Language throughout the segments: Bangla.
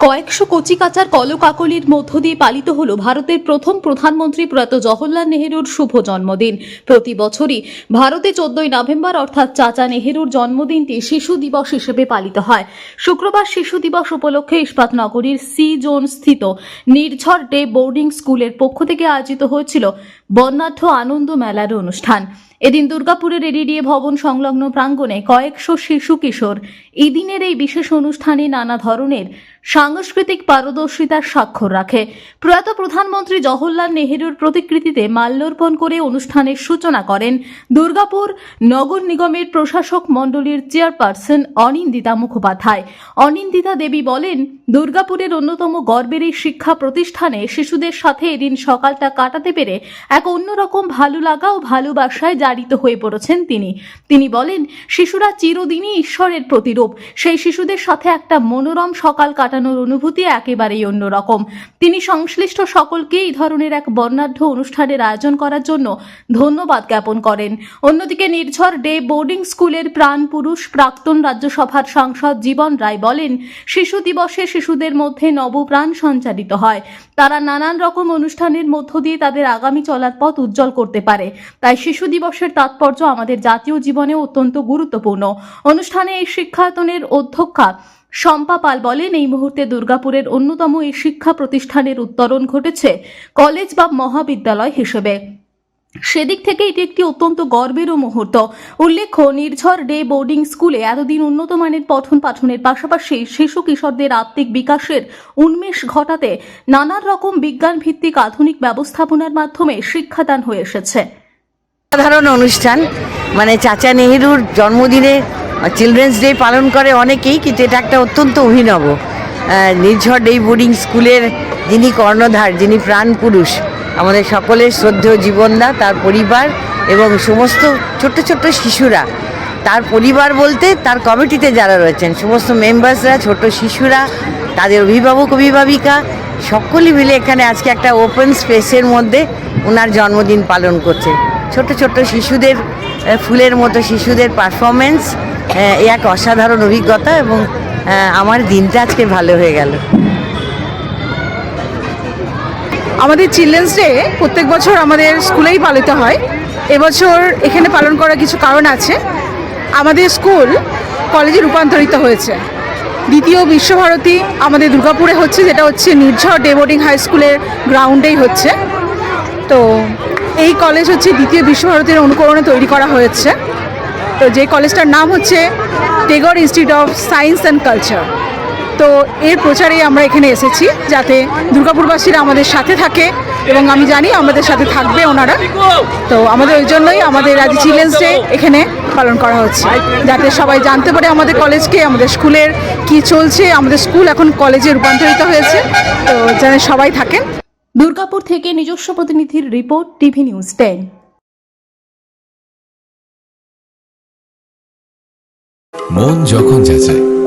কয়েকশো কচিকাচার কলকাকলির মধ্য দিয়ে পালিত হলো ভারতের প্রথম প্রধানমন্ত্রী প্রয়াত জওহরলাল নেহেরুর শুভ জন্মদিন। প্রতি বছরই ভারতে চোদ্দই নভেম্বর, অর্থাৎ চাচা নেহেরুর জন্মদিনটি শিশু দিবস হিসেবে পালিত হয়। শুক্রবার শিশু দিবস উপলক্ষে ইস্পাত নগরীর সি জোন স্থিত নির্ঝর ডে বোর্ডিং স্কুলের পক্ষ থেকে আয়োজিত হয়েছিল বর্ণাঢ্য আনন্দ মেলার অনুষ্ঠান। এদিন দুর্গাপুরের এডিডিএ ভবন সংলগ্ন প্রাঙ্গণে কয়েকশো শিশু কিশোর এদিনের এই বিশেষ অনুষ্ঠানে নানা ধরনের সাংস্কৃতিক পারদর্শিতার স্বাক্ষর রাখে। প্রয়াত প্রধানমন্ত্রী জওহরলাল নেহেরুর প্রতিকৃতিতে মাল্যর্পণ করে অনুষ্ঠানের সূচনা করেন দুর্গাপুর নগর নিগমের প্রশাসক মণ্ডলীর চেয়ারপারসন অনিন্দিতা মুখোপাধ্যায়। অনিন্দিতা দেবী বলেন, দুর্গাপুরের অন্যতম গর্বের এই শিক্ষা প্রতিষ্ঠানে শিশুদের সাথে এদিন সকালটা কাটাতে পেরে এক অন্যরকম ভালো লাগা ও ভালোবাসায় জারিত হয়ে পড়েছেন তিনি। তিনি বলেন, শিশুরা চিরদিনই ঈশ্বরের প্রতিরূপ। সেই শিশুদের সাথে একটা মনোরম সকাল কাটানোর অনুভূতি একেবারেই অন্যরকম। তিনি সংশ্লিষ্ট সকলকে এই ধরনের এক বর্ণাঢ্য অনুষ্ঠানের আয়োজন করার জন্য ধন্যবাদ জ্ঞাপন করেন। অন্যদিকে নির্ঝর ডে বোর্ডিং স্কুলের প্রাণ পুরুষ প্রাক্তন রাজ্যসভার সাংসদ জীবন রায় বলেন, শিশু দিবসে শিশুদের মধ্যে নবপ্রাণ সঞ্চারিত হয়। তারা নানান রকম অনুষ্ঠানের মধ্য দিয়ে তাদের আগামী চলার পথ উজ্জ্বল করতে পারে। তাই শিশু দিবসের তাৎপর্য আমাদের জাতীয় জীবনে অত্যন্ত গুরুত্বপূর্ণ। অনুষ্ঠানে এই শিক্ষায়তনের অধ্যক্ষা শম্পা পাল বলেন, এই মুহূর্তে দুর্গাপুরের অন্যতম এই শিক্ষা প্রতিষ্ঠানের উত্তরণ ঘটেছে কলেজ বা মহাবিদ্যালয় হিসেবে। সেদিক থেকে এটি একটি অত্যন্ত গর্বেরও মুহূর্ত। উল্লেখ্য, নির্ঝর ডে বোর্ডিং স্কুলে এতদিন উন্নত মানের পঠন পাঠনের পাশাপাশি শিশু কিশোরদের আত্মিক বিকাশের উন্মেষ ঘটাতে নানান রকম বিজ্ঞান ভিত্তিক আধুনিক ব্যবস্থাপনার মাধ্যমে শিক্ষাদান হয়ে এসেছে। সাধারণ অনুষ্ঠান মানে চাচা নেহেরুর জন্মদিনে চিলড্রেন্স ডে পালন করে অনেকেই, কিন্তু এটা একটা অত্যন্ত অভিনব। নির্ঝর ডে বোর্ডিং স্কুলের যিনি কর্ণধার, যিনি প্রাণ পুরুষ আমাদের সকলের শ্রদ্ধেয় জীবনদা, তার পরিবার এবং সমস্ত ছোট্ট ছোট্ট শিশুরা। তার পরিবার বলতে তার কমিটিতে যারা রয়েছেন, সমস্ত মেম্বার্সরা ছোট শিশুরা, তাদের অভিভাবক, অভিভাবিকা, সকলে মিলে এখানে আজকে একটা ওপেন স্পেসের মধ্যে ওনার জন্মদিন পালন করছে। ছোট ছোট শিশুদের ফুলের মতো শিশুদের পারফরমেন্স এক অসাধারণ অভিজ্ঞতা এবং আমার দিনটা আজকে ভালো হয়ে গেল। আমাদের চিলড্রেন্স ডে প্রত্যেক বছর আমাদের স্কুলেই পালিত হয়। এবছর এখানে পালন করার কিছু কারণ আছে। আমাদের স্কুল কলেজে রূপান্তরিত হয়েছে। দ্বিতীয় বিশ্বভারতী আমাদের দুর্গাপুরে হচ্ছে, যেটা হচ্ছে নির্ঝর ডে বোর্ডিং হাই স্কুলের গ্রাউন্ডেই হচ্ছে। তো এই কলেজ হচ্ছে দ্বিতীয় বিশ্বভারতীর অনুকরণে তৈরি করা হয়েছে। তো যে কলেজটার নাম হচ্ছে Tagore institute of science and culture. তো এর প্রচারে আমরা এখানে এসেছি যাতে দুর্গাপুরবাসীরা আমাদের সাথে থাকে এবং আমি জানি আমাদের সাথে থাকবে ওনারা। তো আমাদের ওই জন্যই আমাদের আজ চিলড্রেন্স ডে এখানে পালন করা হচ্ছে। যাতে সবাই জানতে পারে আমাদের কলেজকে আমাদের স্কুলের কি চলছে আমাদের স্কুল এখন কলেজে রূপান্তরিত হয়েছে। তো যেন সবাই থাকেন। দুর্গাপুর থেকে নিজস্ব প্রতিনিধির রিপোর্ট টিভি নিউজ টেন। মন যখন যাচায়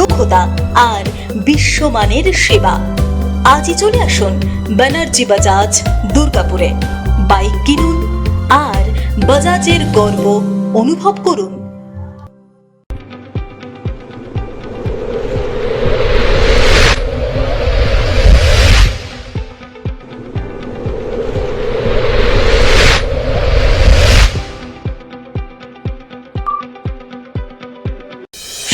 দক্ষতা আর বিশ্বমানের সেবা। আজই চলে আসুন ব্যানার্জি বাজাজ দুর্গাপুরে। বাইক কিনুন আর বাজাজের গর্ব অনুভব করুন।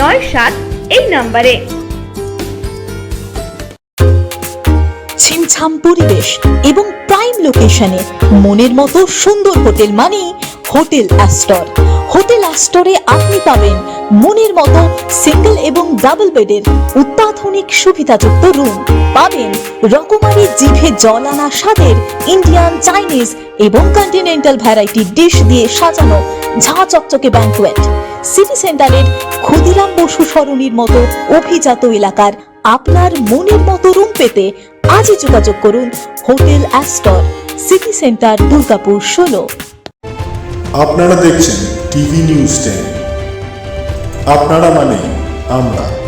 নয় সাত এই নম্বরে। ছিমছাম পরিবেশ এবং প্রাইম লোকেশনে মনের মতো সুন্দর হোটেল মানেই হোটেল অ্যাস্টর। হোটেল অ্যাস্টরে আপনি পাবেন মনের মতো সিঙ্গেল এবং ডাবল বেডের অত্যাধুনিক সুবিধাযুক্ত রুম। পাবেন রকমারি জিভে জল আনা স্বাদের ইন্ডিয়ান, চাইনিজ এবং কন্টিনেন্টাল ভ্যারাইটি ডিশ দিয়ে সাজানো ঝাঁ চকচকে ব্যাঙ্কোয়েট। সিটি সেন্টারের ক্ষুদিরাম বসু সরণির মতো অভিজাত এলাকার আপনার মনের মতো রুম পেতে আজই যোগাযোগ করুন hotel Astor city centre Durgapur, ষোলো। আপনারা দেখছেন টিভি নিউজ টেন আপনারা মানে আমরা।